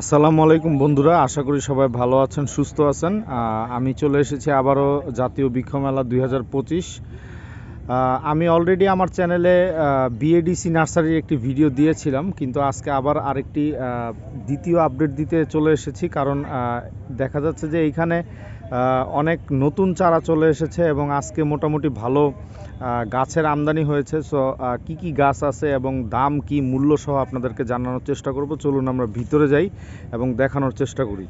আসসালামু আলাইকুম বন্ধুরা, আশা করি সবাই ভালো আছেন, সুস্থ আছেন। আমি চলে এসেছি আবারও জাতীয় বৃক্ষ মেলা দুই হাজার পঁচিশ। আমি অলরেডি আমার চ্যানেলে বিএডিসি নার্সারির একটি ভিডিও দিয়েছিলাম, কিন্তু আজকে আবার আরেকটি দ্বিতীয় আপডেট দিতে চলে এসেছি। কারণ দেখা যাচ্ছে যে এইখানে অনেক নতুন চারা চলে এসেছে এবং আজকে মোটামুটি ভালো গাছের আমদানি হয়েছে। সো কি কি গাছ আছে এবং দাম, কি মূল্য সহ আপনাদেরকে জানানোর চেষ্টা করব? চলুন আমরা ভিতরে যাই এবং দেখানোর চেষ্টা করি।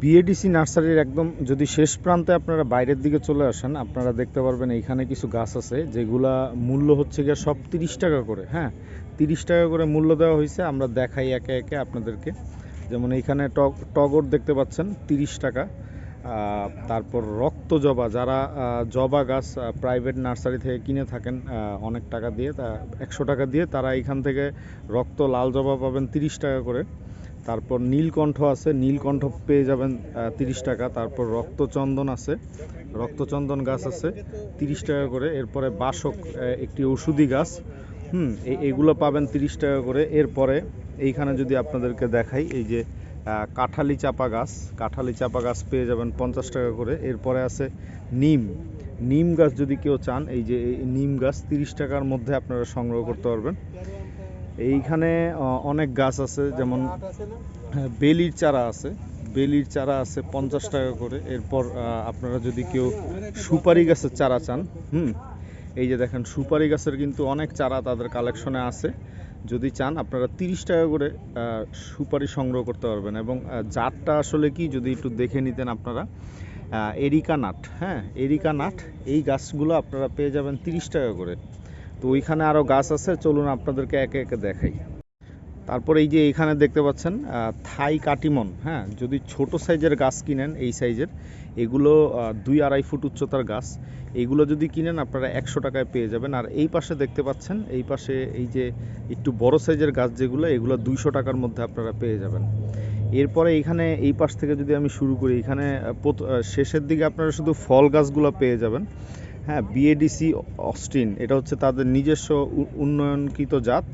বিএডিসি নার্সারির একদম যদি শেষ প্রান্তে আপনারা বাইরের দিকে চলে আসেন, আপনারা দেখতে পারবেন এইখানে কিছু গাছ আছে, যেগুলা মূল্য হচ্ছে গিয়ে সব তিরিশ টাকা করে। হ্যাঁ তিরিশ টাকা করে মূল্য দেওয়া হয়েছে। আমরা দেখাই একে একে আপনাদেরকে। যেমন এইখানে টগ, টগর দেখতে পাচ্ছেন, তিরিশ টাকা। তারপর রক্ত জবা, যারা জবা গাছ প্রাইভেট নার্সারি থেকে কিনে থাকেন অনেক টাকা দিয়ে, তা একশো টাকা দিয়ে তারা এইখান থেকে রক্ত, লাল জবা পাবেন তিরিশ টাকা করে। তারপর নীলকণ্ঠ আছে, নীলকণ্ঠ পেয়ে যাবেন তিরিশ টাকা। তারপর রক্তচন্দন আছে, রক্তচন্দন গাছ আছে, তিরিশ টাকা করে। এরপরে বাসক একটি ওষুধি গাছ, হুম এইগুলো পাবেন তিরিশ টাকা করে। এরপরে এইখানে যদি আপনাদেরকে দেখাই, এই যে কাঁঠালি চাপা গাছ। কাঁঠালি চাপা গাছ পেয়ে যাবেন পঞ্চাশ টাকা করে। এরপরে আছে নিম। নিম গাছ যদি কেউ চান এই যে নিম গাছ তিরিশ টাকার মধ্যে আপনারা সংগ্রহ করতে পারবেন। এইখানে অনেক গাছ আছে যেমন হ্যাঁ, বেলির চারা আছে। বেলির চারা আছে পঞ্চাশ টাকা করে। এরপর আপনারা যদি কেউ সুপারি গাছের চারা চান হুম এই যে দেখেন সুপারি গাছের কিন্তু অনেক চারা তাদের কালেকশনে আছে। যদি চান, আপনারা তিরিশ টাকা করে সুপারি সংগ্রহ করতে পারবেন এবং জাতটা আসলে কি যদি একটু দেখে নিতেন আপনারা এরিকা নাট হ্যাঁ এরিকা নাট, এই গাছগুলো আপনারা পেয়ে যাবেন তিরিশ টাকা করে। তো ওইখানে আরও গাছ আছে, চলুন আপনাদেরকে একে একে দেখাই। তারপর এই যে এখানে দেখতে পাচ্ছেন থাই কাটিমন হ্যাঁ? যদি ছোট সাইজের গাছ কিনেন এই সাইজের, এগুলো দুই আড়াই ফুট উচ্চতার গাছ এইগুলো যদি কিনেন আপনারা একশো টাকায় পেয়ে যাবেন। আর এই পাশে দেখতে পাচ্ছেন, এই পাশে এই যে একটু বড় সাইজের গাছ যেগুলো, এগুলো দুইশো টাকার মধ্যে আপনারা পেয়ে যাবেন। এরপরে এইখানে এই পাশ থেকে যদি আমি শুরু করি, এখানে শেষের দিকে আপনারা শুধু ফল গাছগুলো পেয়ে যাবেন। হ্যাঁ বিএডিসি অস্টিন এটা হচ্ছে তাদের নিজস্ব উন্নয়নকৃত জাত।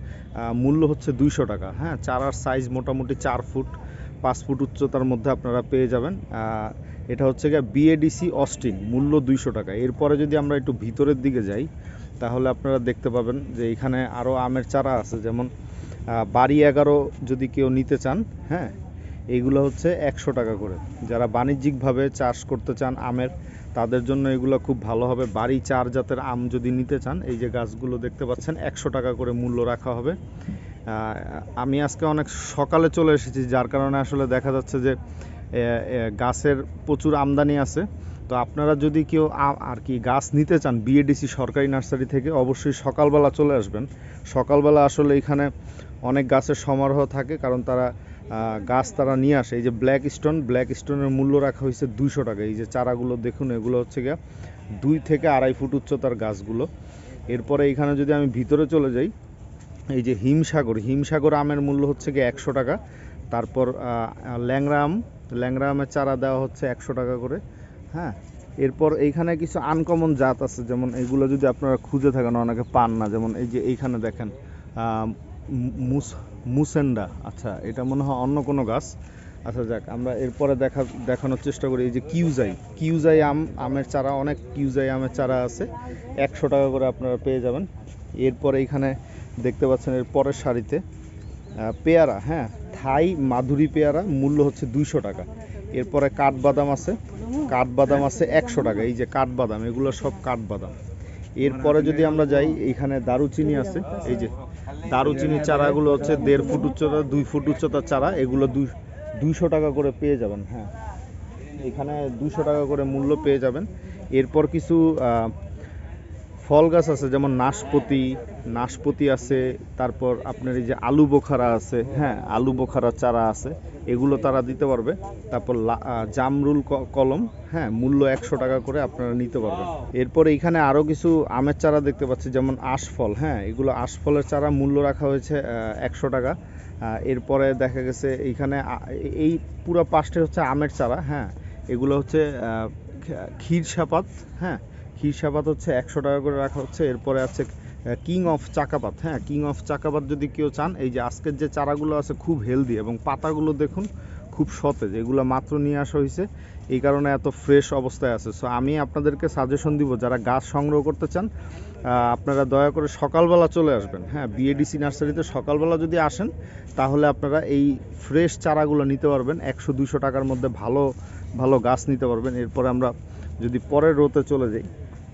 মূল্য হচ্ছে দুইশো টাকা। হ্যাঁ চারার সাইজ মোটামুটি চার ফুট, পাঁচ ফুট উচ্চতার মধ্যে আপনারা পেয়ে যাবেন। এটা হচ্ছে গিয়ে বিএডিসি অস্টিন মূল্য দুইশো টাকা। এরপরে যদি আমরা একটু ভিতরের দিকে যাই, তাহলে আপনারা দেখতে পাবেন যে এখানে আরও আমের চারা আছে। যেমন বাড়ি এগারো যদি কেউ নিতে চান হ্যাঁ এইগুলো হচ্ছে একশো টাকা করে। যারা বাণিজ্যিকভাবে চাষ করতে চান আমের, তাদের জন্য এগুলো খুব ভালো হবে। বাড়ি চার জাতের আম যদি নিতে চান, এই যে গাছগুলো দেখতে পাচ্ছেন, একশো টাকা করে মূল্য রাখা হবে। আমি আজকে অনেক সকালে চলে এসেছি, যার কারণে আসলে দেখা যাচ্ছে যে গাছের প্রচুর আমদানি আছে। তো আপনারা যদি কেউ আর কি গাছ নিতে চান, বিএডিসি সরকারি নার্সারি থেকে, অবশ্যই সকালবেলা চলে আসবেন। সকালবেলা আসলে এখানে অনেক গাছের সমারোহ থাকে, কারণ তারা গাছ তারা নিয়ে আসে। এই যে ব্ল্যাক স্টোন ব্ল্যাক স্টোনের মূল্য রাখা হয়েছে দুইশো টাকা। এই যে চারাগুলো দেখুন, এগুলো হচ্ছে গিয়ে দুই থেকে আড়াই ফুট উচ্চতার গাছগুলো। এরপরে এখানে যদি আমি ভিতরে চলে যাই, এই যে হিমসাগর হিমসাগর আমের মূল্য হচ্ছে গিয়ে একশো টাকা। তারপর ল্যাংরা আম ল্যাংরা আমের চারা দেওয়া হচ্ছে একশো টাকা করে। হ্যাঁ? এরপর এইখানে কিছু আনকমন জাত আছে, যেমন এগুলো যদি আপনারা খুঁজে থাকেন, অনেকে পান না। যেমন এই যে এইখানে দেখেন মুসেন্ডা। আচ্ছা এটা মনে হয় অন্য কোনো গাছ। আচ্ছা যাক আমরা এরপরে দেখা দেখানোর চেষ্টা করি। এই যে কিউজাই। কিউজাই আম আমের চারা অনেক কিউজাই আমের চারা আছে। একশো টাকা করে আপনারা পেয়ে যাবেন। এরপরে এইখানে দেখতে পাচ্ছেন এর পরের আহ, পেয়ারা হ্যাঁ? থাই মাধুরী পেয়ারা মূল্য হচ্ছে দুইশো টাকা। এরপরে কাঠবাদাম আছে। কাঠবাদাম আছে একশো টাকা। এই যে কাঠবাদাম এগুলো সব কাঠবাদাম। এরপরে যদি আমরা যাই এইখানে দারুচিনি আছে। এই যে দারুচিনি চারাগুলো হচ্ছে দেড় ফুট উচ্চতা, দুই ফুট উচ্চতার চারা, এগুলো দুই দুইশো টাকা করে পেয়ে যাবেন হ্যাঁ। এখানে দুশো টাকা করে মূল্য পেয়ে যাবেন। এরপর কিছু ফল গাছ আছে, যেমন নাশপতি নাশপতি আছে, তারপর আপনার এই যে আলু বোখারা আছে হ্যাঁ আলু বোখারা চারা আছে, এগুলো তারা দিতে পারবে। তারপর জামরুল কলম হ্যাঁ মূল্য একশো টাকা করে আপনারা নিতে পারবেন। এরপর এইখানে আরও কিছু আমের চারা দেখতে পাচ্ছি, যেমন আশফল হ্যাঁ এগুলো আশফলের চারা মূল্য রাখা হয়েছে একশো টাকা। এরপরে দেখা গেছে এইখানে এই পুরো পাশটা হচ্ছে আমের চারা হ্যাঁ এগুলো হচ্ছে ক্ষীর সাপাত হ্যাঁ ক্ষীর হচ্ছে? একশো টাকা করে রাখা হচ্ছে। এরপরে আছে কিং অফ চাকাপাত। হ্যাঁ কিং অফ চাকাপাত যদি কেউ চান, এই যে আজকের যে চারাগুলো আছে খুব হেলদি এবং পাতাগুলো দেখুন, খুব সতেজ। এগুলো মাত্র নিয়ে আসা হয়েছে। এই কারণে এত ফ্রেশ অবস্থায় আছে। সো আমি আপনাদেরকে সাজেশন দিব, যারা গাছ সংগ্রহ করতে চান আপনারা দয়া করে সকালবেলা চলে আসবেন। হ্যাঁ বিএডিসি নার্সারিতে সকালবেলা যদি আসেন, তাহলে আপনারা এই ফ্রেশ চারাগুলো নিতে পারবেন। একশো দুশো টাকার মধ্যে ভালো ভালো গাছ নিতে পারবেন। এরপরে আমরা যদি পরের রোতে চলে যাই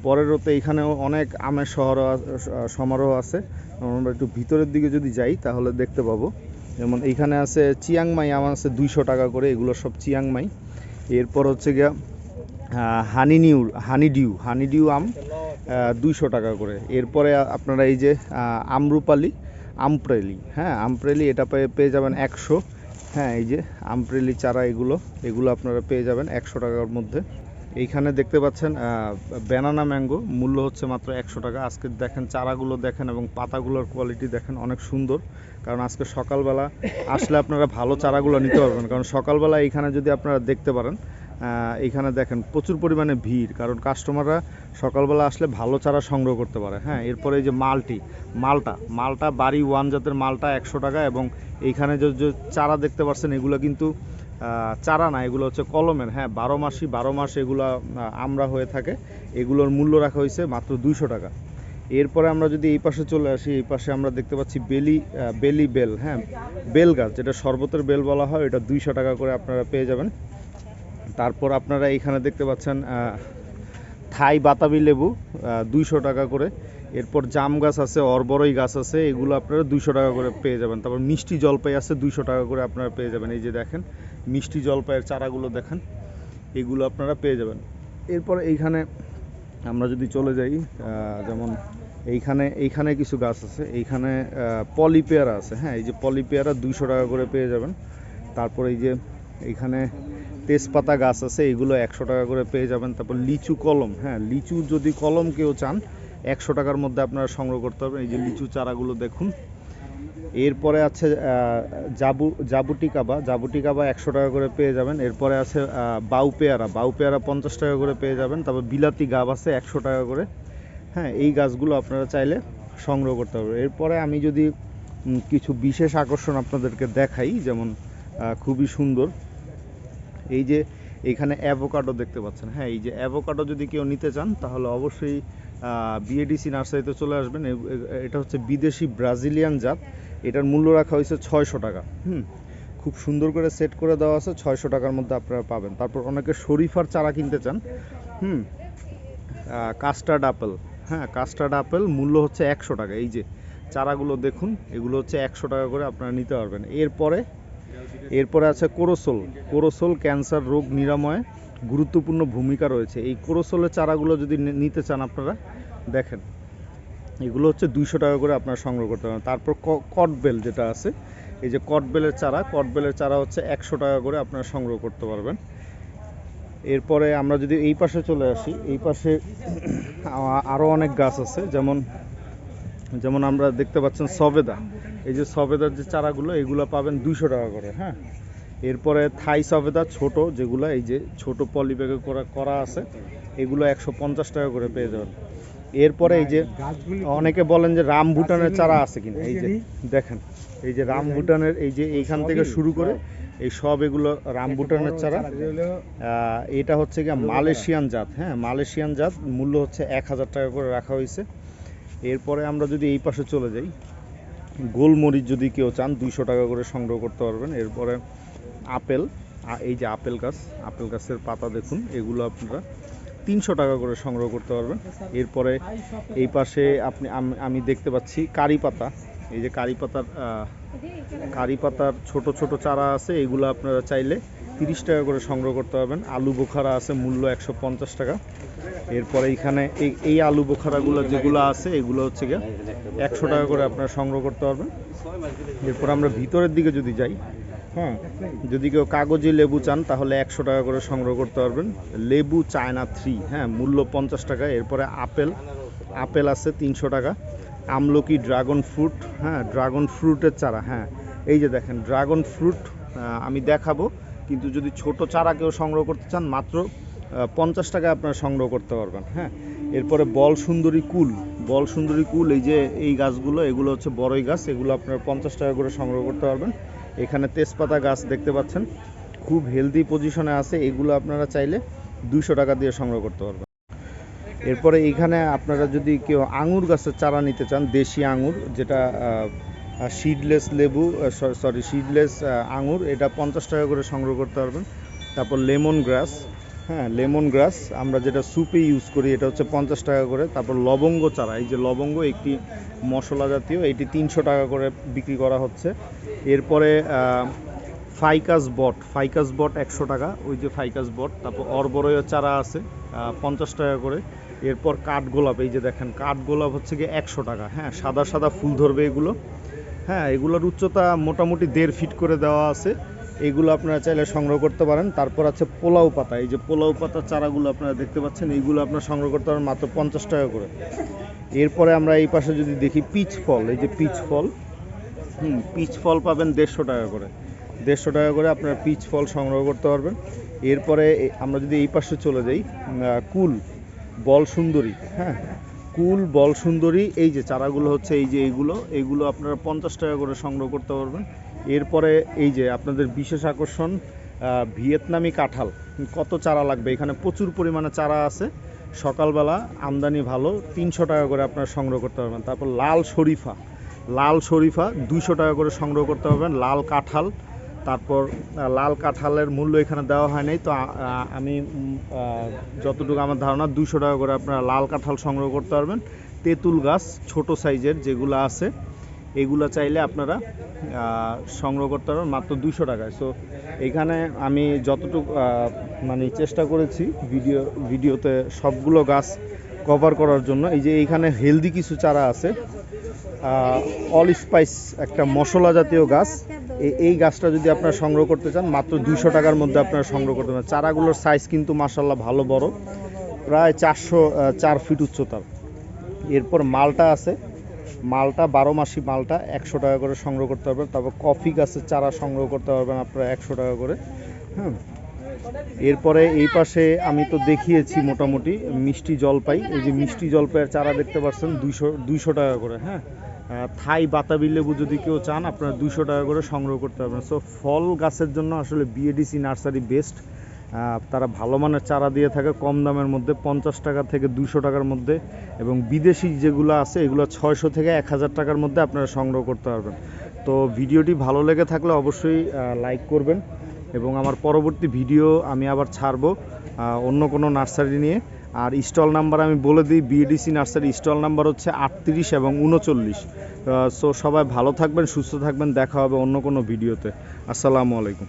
পরের রোতে এখানেও অনেক আমের শহর সমারোহ আছে। আমরা একটু ভিতরের দিকে যদি যাই, তাহলে দেখতে পাবো। যেমন এইখানে আছে চিয়াংমাই আম আছে দুইশো টাকা করে, এগুলো সব চিয়াংমাই এরপর হচ্ছে গিয়া honey new honeydew honeydew আম দুইশো টাকা করে। এরপরে আপনারা এই যে আমরুপালি, আমপ্রেলি হ্যাঁ আমপ্রেলি এটা পেয়ে পেয়ে যাবেন একশো। হ্যাঁ এই যে আমপ্রেলি চারা এগুলো এগুলো আপনারা পেয়ে যাবেন একশো টাকার মধ্যে। এইখানে দেখতে পাচ্ছেন ব্যানানা ম্যাঙ্গো মূল্য হচ্ছে মাত্র একশো টাকা। আজকে দেখেন, চারাগুলো দেখেন এবং পাতাগুলোর কোয়ালিটি দেখেন অনেক সুন্দর। কারণ আজকে সকালবেলা আসলে আপনারা ভালো চারাগুলো নিতে পারবেন। কারণ সকালবেলা এইখানে যদি আপনারা দেখতে পারেন এইখানে দেখেন প্রচুর পরিমাণে ভিড়। কারণ কাস্টমাররা সকালবেলা আসলে ভালো চারা সংগ্রহ করতে পারে। হ্যাঁ এরপরে এই যে মালটি, মালটা মালটা বাড়ি ওয়ান জাতের মালটা একশো টাকা এবং এইখানে যে চারা দেখতে পাচ্ছেন, এগুলো কিন্তু চারা না, এগুলো হচ্ছে কলমের হ্যাঁ বারো মাসই, বারো মাস এগুলো আমরা হয়ে থাকে। এগুলোর মূল্য রাখা হয়েছে মাত্র দুইশো টাকা। এরপরে আমরা যদি এই পাশে চলে আসি, এই পাশে আমরা দেখতে পাচ্ছি বেলি বেলি বেল হ্যাঁ বেল গাছ, যেটা শরবতের বেল বলা হয়, এটা দুইশো টাকা করে আপনারা পেয়ে যাবেন। তারপর আপনারা এইখানে দেখতে পাচ্ছেন থাই বাতাবি লেবু দুইশো টাকা করে। এরপর জাম গাছ আছে, অরবরই গাছ আছে, এগুলো আপনারা দুইশো টাকা করে পেয়ে যাবেন। তারপর মিষ্টি জলপাই আছে, দুইশো টাকা করে আপনারা পেয়ে যাবেন। এই যে দেখেন মিষ্টি জলপাইয়ের চারাগুলো দেখেন, এগুলো আপনারা পেয়ে যাবেন। এরপর এইখানে আমরা যদি চলে যাই যেমন এইখানে এইখানে কিছু গাছ আছে, এইখানে পলি পেয়ারা আছে হ্যাঁ এই যে পলি পেয়ারা দুইশো টাকা করে পেয়ে যাবেন। তারপর এই যে এইখানে তেজপাতা গাছ আছে, এগুলো একশো টাকা করে পেয়ে যাবেন। তারপর লিচু কলম হ্যাঁ লিচু যদি কলম কেউ চান, একশো টাকার মধ্যে আপনারা সংগ্রহ করতে পারবেন। এই যে লিচু চারাগুলো দেখুন এরপরে আছে জাবু জাবুটি কাবা জাবুটি কাবা একশো টাকা করে পেয়ে যাবেন। এরপরে আছে বাউ পেয়ারা বাউ পেয়ারা পঞ্চাশ টাকা করে পেয়ে যাবেন। তারপর বিলাতি গাব আছে একশো টাকা করে। হ্যাঁ এই গাছগুলো আপনারা চাইলে সংগ্রহ করতে পারবেন। এরপরে আমি যদি কিছু বিশেষ আকর্ষণ আপনাদেরকে দেখাই, যেমন খুবই সুন্দর। এই যে এইখানে অ্যাভোকাডো দেখতে পাচ্ছেন। হ্যাঁ এই যে অ্যাভোকাডো যদি কেউ নিতে চান, তাহলে অবশ্যই বিএডিসি নার্সারিতে চলে আসবেন। এটা হচ্ছে বিদেশি ব্রাজিলিয়ান জাত। এটার মূল্য রাখা হয়েছে ছয়শো টাকা। হুম? খুব সুন্দর করে সেট করে দেওয়া আছে, ছয়শো টাকার মধ্যে আপনারা পাবেন। তারপর অনেকে শরীফার চারা কিনতে চান। হুম? কাস্টার্ড আপেল হ্যাঁ কাস্টার্ড আপেল মূল্য হচ্ছে একশো টাকা। এই যে চারাগুলো দেখুন, এগুলো হচ্ছে একশো টাকা করে আপনারা নিতে পারবেন। এরপরে এরপরে আছে কোরোসোল। কোরোসোল ক্যান্সার রোগ নিরাময়ে গুরুত্বপূর্ণ ভূমিকা রয়েছে। এই কোরোসোলের চারাগুলো যদি নিতে চান আপনারা, দেখেন। এগুলো হচ্ছে দুইশো টাকা করে আপনারা সংগ্রহ করতে পারেন। তারপর কটবেল যেটা আছে, এই যে কটবেলের চারা কটবেলের চারা হচ্ছে একশো টাকা করে আপনারা সংগ্রহ করতে পারবেন। এরপরে আমরা যদি এই পাশে চলে আসি, এই পাশে আরও অনেক গাছ আছে, যেমন যেমন আমরা দেখতে পাচ্ছেন সবেদা। এই যে সবেদার যে চারাগুলো, এগুলো পাবেন দুইশো টাকা করে হ্যাঁ? এরপরে থাই সবেদা ছোট, যেগুলো এই যে ছোট পলি ব্যাগে করা করা আছে, এগুলো একশো পঞ্চাশ টাকা করে পেয়ে যাবেন। এরপরে এই যে অনেকে বলেন যে রাম ভুটানের চারা আছে কিনা এই যে দেখেন এই যে রাম ভুটানের এই যে এইখান থেকে শুরু করে এই সব এগুলো রাম ভুটানের চারা। এটা হচ্ছে গিয়ে মালয়েশিয়ান জাত হ্যাঁ মালয়েশিয়ান জাত মূল্য হচ্ছে এক হাজার টাকা করে রাখা হয়েছে। এরপরে আমরা যদি এই পাশে চলে যাই গোলমরিচ যদি কেউ চান দুইশো টাকা করে সংগ্রহ করতে পারবেন। এরপরে আপেল এই যে আপেল গাছ আপেল গাছের পাতা দেখুন এগুলো আপনারা তিনশো টাকা করে সংগ্রহ করতে পারবেন। এরপরে এই পাশে আপনি, আম- দেখতে পাচ্ছি কারি পাতা। এই যে কারি পাতার কারি পাতার ছোট ছোট চারা আছে, এগুলো আপনারা চাইলে তিরিশ টাকা করে সংগ্রহ করতে পারবেন। আলু বোখারা আছে মূল্য একশো পঞ্চাশ টাকা। এরপরে এইখানে এই এই আলু বোখারাগুলো যেগুলো আছে, এগুলো হচ্ছে গিয়ে একশো টাকা করে আপনারা সংগ্রহ করতে পারবেন। এরপর আমরা ভিতরের দিকে যদি যাই হ্যাঁ যদি কেউ কাগজে লেবু চান, তাহলে একশো টাকা করে সংগ্রহ করতে পারবেন। লেবু চায়না থ্রি হ্যাঁ মূল্য পঞ্চাশ টাকা। এরপরে আপেল আপেল আছে তিনশো টাকা। আমলকি ড্রাগন ফ্রুট হ্যাঁ ড্রাগন ফ্রুটের চারা হ্যাঁ। এই যে দেখেন, ড্রাগন ফ্রুট আমি দেখাবো। কিন্তু যদি ছোট চারা কেউ সংগ্রহ করতে চান, মাত্র পঞ্চাশ টাকা আপনারা সংগ্রহ করতে পারবেন হ্যাঁ। এরপরে বল সুন্দরী কুল, বল সুন্দরী কুল, এই যে এই গাছগুলো, এগুলো হচ্ছে বড়ই গাছ, এগুলো আপনারা পঞ্চাশ টাকা করে সংগ্রহ করতে পারবেন। এখানে তেজপাতা গাছ দেখতে পাচ্ছেন। খুব হেলদি পজিশনে আছে। এগুলো আপনারা চাইলে দুইশো টাকা দিয়ে সংগ্রহ করতে পারবেন। এরপরে এইখানে আপনারা যদি কেউ আঙুর গাছের চারা নিতে চান, দেশি আঙুর, যেটা সিডলেস লেবু সরি সিডলেস আঙুর, এটা পঞ্চাশ টাকা করে সংগ্রহ করতে পারবেন। তারপর লেমন গ্রাস হ্যাঁ লেমন গ্রাস, আমরা যেটা স্যুপে ইউজ করি, এটা হচ্ছে পঞ্চাশ টাকা করে। তারপর লবঙ্গ চারা, এই যে লবঙ্গ, একটি মশলা জাতীয়, এটি তিনশো টাকা করে বিক্রি করা হচ্ছে। এরপরে ফাইকাস বট ফাইকাস বট একশো টাকা, ওই যে ফাইকাস বট। তারপর অরবরয় চারা আছে পঞ্চাশ টাকা করে। এরপর কাঠগোলাপ এই যে দেখেন কাঠগোলাপ হচ্ছে গিয়ে একশো টাকা। হ্যাঁ সাদা সাদা ফুল ধরবে এগুলো। হ্যাঁ এগুলোর উচ্চতা মোটামুটি দেড় ফিট করে দেওয়া আছে। এগুলো আপনারা চাইলে সংগ্রহ করতে পারেন। তারপর আছে পোলাও পাতা। এই যে পোলাও পাতার চারাগুলো আপনারা দেখতে পাচ্ছেন, এইগুলো আপনারা সংগ্রহ করতে পারেন মাত্র পঞ্চাশ টাকা করে। এরপরে আমরা এই পাশে যদি দেখি পিচ ফল, এই যে পিচ ফল, হুম, পিচ ফল পাবেন দেড়শো টাকা করে। দেড়শো টাকা করে আপনারা পিচ ফল সংগ্রহ করতে পারবেন। এরপরে আমরা যদি এই পাশে চলে যাই কুল, বল সুন্দরী হ্যাঁ? কুল, বল সুন্দরী, এই যে চারাগুলো হচ্ছে, এই যে এইগুলো এইগুলো আপনারা পঞ্চাশ টাকা করে সংগ্রহ করতে পারবেন। এরপরে এই যে আপনাদের বিশেষ আকর্ষণ ভিয়েতনামি কাঁঠাল। কত চারা লাগবে? এখানে প্রচুর পরিমাণে চারা আছে। সকালবেলা আমদানি ভালো, তিনশো টাকা করে আপনারা সংগ্রহ করতে পারবেন। তারপর লাল শরীফা। লাল শরীফা, দুইশো টাকা করে সংগ্রহ করতে পারবেন। লাল কাঁঠাল। তারপর লাল কাঁঠালের মূল্য এখানে দেওয়া হয় নাই। তো আমি যতটুকু আমার ধারণা দুশো টাকা করে আপনারা লাল কাঁঠাল সংগ্রহ করতে পারবেন। তেঁতুল গাছ, ছোট সাইজের যেগুলো আছে। এগুলো চাইলে আপনারা সংগ্রহ করতে পারবেন মাত্র দুশো টাকায়। সো এখানে আমি যতটুকু মানে চেষ্টা করেছি ভিডিও, ভিডিওতে সবগুলো গাছ কভার করার জন্য। এই যে এইখানে হেলদি কিছু চারা আছে অল স্পাইস একটা মশলা জাতীয় গাছ। এই গাছটা যদি আপনারা সংগ্রহ করতে চান, মাত্র দুশো টাকার মধ্যে আপনারা সংগ্রহ করতে পারেন। চারাগুলোর সাইজ কিন্তু মাসাল্লাহ ভালো বড়, প্রায় চারশো চার ফিট উচ্চতার। এরপর মালটা আছে মালটা, বারো মাসি মালটা একশো টাকা করে সংগ্রহ করতে পারবেন। তারপর কফি গাছের চারা সংগ্রহ করতে পারবেন আপনারা একশো টাকা করে। হ্যাঁ এরপরে এই পাশে আমি তো দেখিয়েছি মোটামুটি মিষ্টি জলপাই। এই যে মিষ্টি জলপাইয়ের চারা দেখতে পাচ্ছেন, দুইশো দুইশো টাকা করে হ্যাঁ? থাই বাতাবি লেবু যদি কেউ চান, আপনারা দুইশো টাকা করে সংগ্রহ করতে পারবেন। সো ফল গাছের জন্য আসলে বিএডিসি নার্সারি বেস্ট তারা ভালো মানের চারা দিয়ে থাকে, কম দামের মধ্যে, পঞ্চাশ টাকা থেকে দুশো টাকার মধ্যে। এবং বিদেশি যেগুলো আছে, এগুলো ছয়শো থেকে এক হাজার টাকার মধ্যে আপনারা সংগ্রহ করতে পারবেন। তো ভিডিওটি ভালো লেগে থাকলে অবশ্যই লাইক করবেন। এবং আমার পরবর্তী ভিডিও আমি আবার ছাড়বো অন্য কোনো নার্সারি নিয়ে। আর স্টল নাম্বার আমি বলে দিই বিএডিসি নার্সারি, স্টল নাম্বার হচ্ছে আটত্রিশ এবং উনচল্লিশ। সো সবাই ভালো থাকবেন, সুস্থ থাকবেন, দেখা হবে অন্য কোনো ভিডিওতে। আসসালামু আলাইকুম।